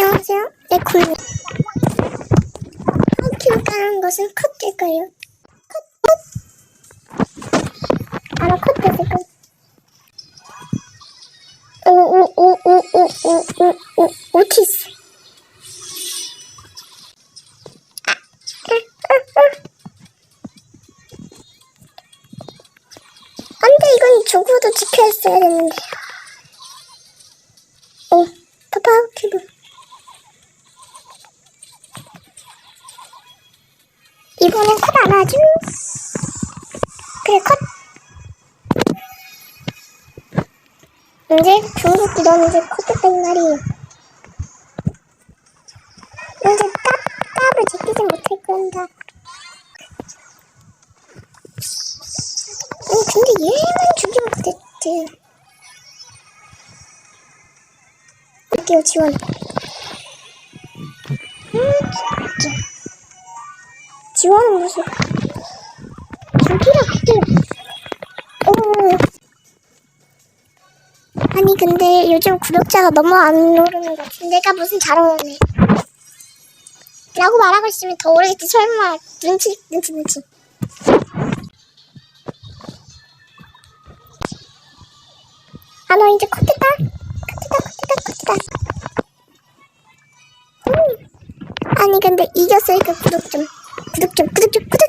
안녕하세요. 네콜입니다. 하우키를 까는 것은 컷일까요? 컷, 컷. 아마 컷 됐을 거. 오, 오, 오, 오, 오, 오, 오, 오, 오티스. 아, 아, 아, 아. 안 돼, 이건 죽어도 지켜했어야 되는데. 오, 이번엔 컷안 하죠? 그래, 컷. 이제 중국도 넌 이제 컷했단 말이에요. 이제 깝, 깝을 제끼지 못할 거란다. 어, 근데 얘만 죽이면 됐지. 할게요, 지원. 지원은 무슨. 그때. 오. 아니, 근데 요즘 구독자가 너무 안 오르는 것 같아. 내가 무슨 잘 오르네. 라고 말하고 있으면 더 오르겠지. 설마. 눈치, 눈치, 눈치. 아, 너 이제 컷했다? 컷했다, 컷했다, 컷했다. 음. 아니, 근데 이겼으니까 구독 좀. 구독 좀, 구독 좀, 구독!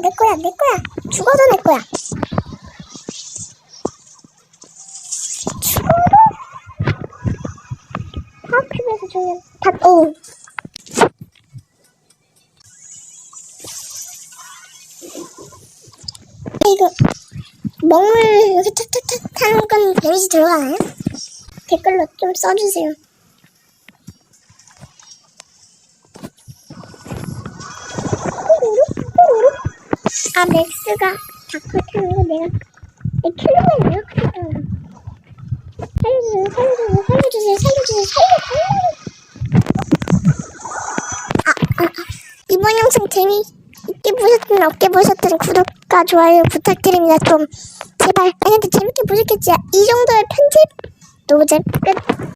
그내 거야, 내 거야. 죽어도 내 거야. 죽어도? 하필에서 중요한. 다, 오. 이거 먹물 이렇게 탁탁탁 하는 건 데미지 들어가나요? 댓글로 좀 써주세요. 아 맥스가 다크 타는 거 내가 내 킬로그램 내가 크겠다. 살려주세요, 살려주세요, 살려주세요, 살려주세요, 살려주세요. 아, 아, 아. 이번 영상 재미있게 보셨든 없게 보셨든 구독과 좋아요 부탁드립니다. 좀 제발 아니 근데 재밌게 보셨겠지? 이 정도의 편집 노잼 끝.